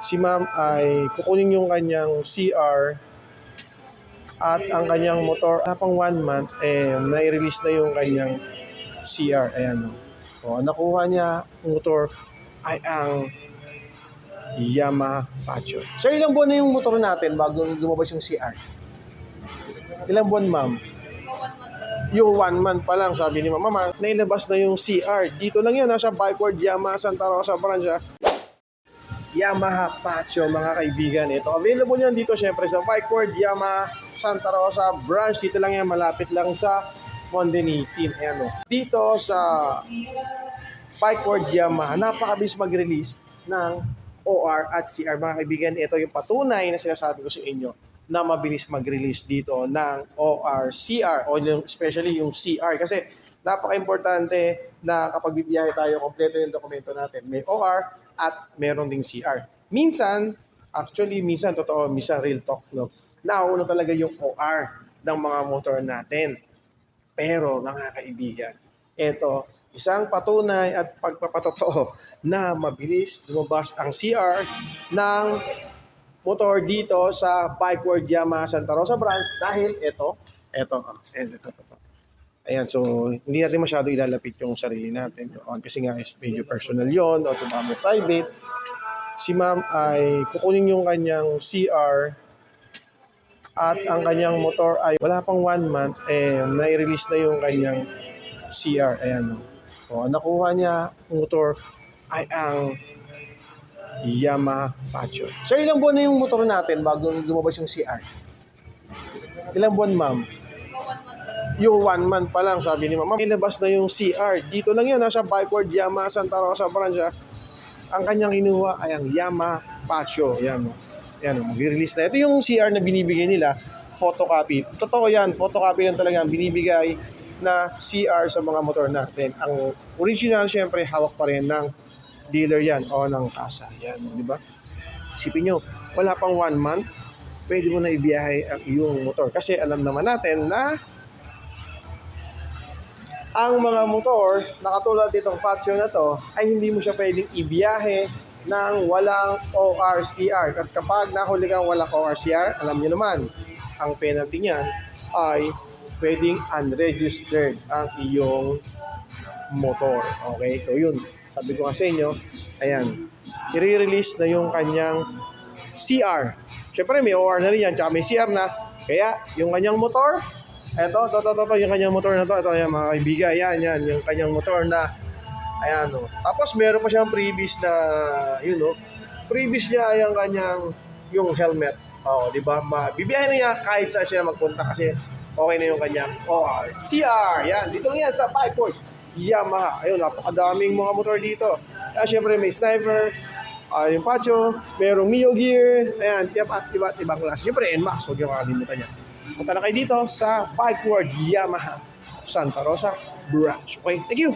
si ma'am ay kukunin yung kanyang CR at ang kanyang motor, ah, pang one month, eh, nai-release na yung kanyang CR. Ayan, o. O, nakuha niya, ang motor ay ang Yamaha Pacho. Sir, ilang buwan na yung motor natin bago lumabas yung CR? Ilang buwan, ma'am? Yung one month pa lang, sabi ni mama, nailabas na yung CR. Dito lang yan, nasa Backward Yamaha Santa Rosa branch. Ah. Yamaha Pacho, mga kaibigan. Ito, available yan dito syempre sa Backward Yamaha Santa Rosa branch. Dito lang yan, malapit lang sa Mondenisin. Ayan o. Dito sa Backward Yamaha, napakabilis mag-release ng OR at CR. Mga kaibigan, ito yung patunay na sinasabi ko sa inyo na mabilis mag-release dito ng OR, CR, o yung, especially yung CR. Kasi napaka-importante na kapag bibiyahe tayo, kompleto yung dokumento natin. May OR at meron ding CR. Minsan, actually, minsan, totoo, minsan real talk, no? Nauuna talaga yung OR ng mga motor natin. Pero, mga kaibigan, ito, isang patunay at pagpapatotoo na mabilis lumabas ang CR ng motor dito sa Bikeward Yamaha Santa Rosa branch dahil ito, ito, ito, ito, ito. Ayan, so hindi natin masyado ilalapit yung sarili natin doon kasi nga is medyo personal yon o tumamo private. Si ma'am ay kukunin yung kanyang CR at ang kanyang motor ay wala pang one month, eh, nai-release na yung kanyang CR. Ayan, o. O, nakuha niya ang motor ay ang Yamaha Pacho. Sir, ilang buwan na yung motor natin bago lumabas yung CR? Ilang buwan, ma'am? Yung one month pa lang, sabi ni ma'am, ilabas na yung CR. Dito lang yan, nasa Backward Yamaha Santa Rosa branch. ah. Ang kanyang kinuha ay ang Yamaha Pacho. Yan, oh. yan oh, mag-release na. Ito yung CR na binibigay nila, photocopy. Totoo yan, photocopy lang talaga ang binibigay na CR sa mga motor natin. Ang original, syempre, hawak pa rin ng dealer yan o ng kasa. Yan, di ba? Isipin nyo, wala pang one month, pwede mo na ibiyahe ang iyong motor. Kasi alam naman natin na ang mga motor na katulad itong Patio na to ay hindi mo siya pwedeng ibiyahe ng walang ORCR. At kapag nahuli kang walang ORCR, alam niyo naman, ang penalty niyan ay pwedeng unregistered ang iyong motor. Okay, so yun. Sabi ko nga sa inyo, ayan, i-release na yung kanyang CR. Siyempre may OR na rin yan, tsaka may CR na. Kaya yung kanyang motor, eto, to, to, to, to, yung kanyang motor na to, ito yan mga kaibigan, yan, yan, yung kanyang motor na, ayan o. Tapos meron pa siyang previous na, yun o, previous niya ay ang kanyang, yung helmet. Oo, di ba? Bibiyahin niya kahit saan siya magpunta kasi okay na yung kanyang OR. CR, yan, dito lang yan sa Biport. Yamaha. Ayun, napakadaming mga motor dito. Kaya syempre may sniper, ah yung Pacho, merong Mio Gear, ayan, iba't iba't ibang klase. Syempre, NMAX, huwag yung makakalimutan yan. Punta na kayo dito sa Bikeward Yamaha Santa Rosa Branch. Okay, thank you!